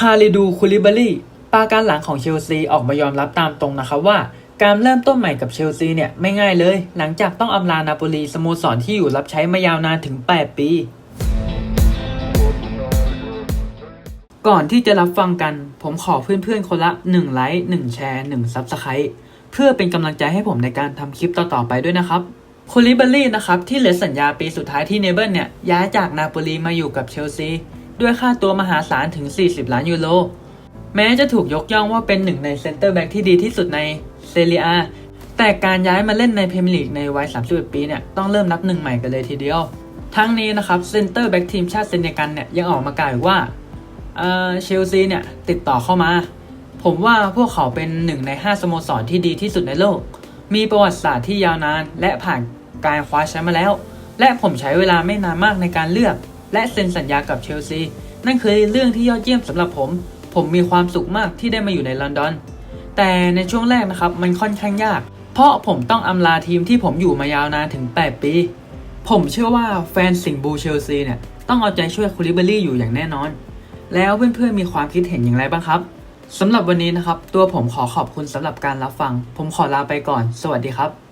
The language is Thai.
คาริดูคูลิบาลีปาการหลังของเชลซีออกมายอมรับตามตรงนะครับว่า การเริ่มต้นใหม่กับเชลซีเนี่ยไม่ง่ายเลย หลังจากต้องอำลานาโปลีสโมสรที่อยู่รับใช้มายาวนานถึง 8 ปี ก่อนที่จะรับฟังกัน ผมขอเพื่อนๆคนละ 1 ไลค์1แชร์1ซับสไครต์เพื่อเป็นกำลังใจให้ผมในการทำคลิปต่อๆไปด้วยนะครับคูลิบาลีนะครับที่เหลือสัญญาปีสุดท้ายที่เนเบิลเนี่ยย้ายจากนาโปลีมาอยู่กับเชลซี ด้วยค่าตัวมหาศาลถึง 40 ล้านยูโร แม้จะถูกยกย่องว่าเป็นหนึ่งในเซนเตอร์แบ็กที่ดีที่สุดในเซเรียแต่การย้ายมาเล่นในพรีเมียร์ลีกในวัย 31 ปีเนี่ยต้องเริ่มนับหนึ่งใหม่กันเลยทีเดียว ทั้งนี้นะครับเซนเตอร์แบ็กทีมชาติเซเนกันเนี่ยยังออกมากล่าวว่าเออเชลซีเนี่ยติดต่อเข้ามา ผมว่าพวกเขาเป็นหนึ่งใน 5 สโมสรที่ดีที่สุดในโลก มีประวัติศาสตร์ที่ยาวนาน และผ่านการคว้าแชมป์มาแล้ว และผมใช้เวลาไม่นานมากในการเลือก และเซ็นสัญญากับเชลซี นั่นคือเรื่องที่ยอดเยี่ยมสำหรับผม ผมมีความสุขมากที่ได้มาอยู่ในลอนดอน แต่ในช่วงแรกนะครับมันค่อนข้างยาก เพราะผมต้องอำลาทีมที่ผมอยู่มายาวนานถึง 8 ปี ผมเชื่อว่าแฟนสิงห์บูเชลซีเนี่ยต้องเอาใจช่วยคูลิบารี่อยู่อย่างแน่นอน แล้วเพื่อนๆมีความคิดเห็นอย่างไรบ้างครับสำหรับวันนี้นะครับ ตัวผมขอขอบคุณสำหรับการรับฟัง ผมขอลาไปก่อน สวัสดีครับ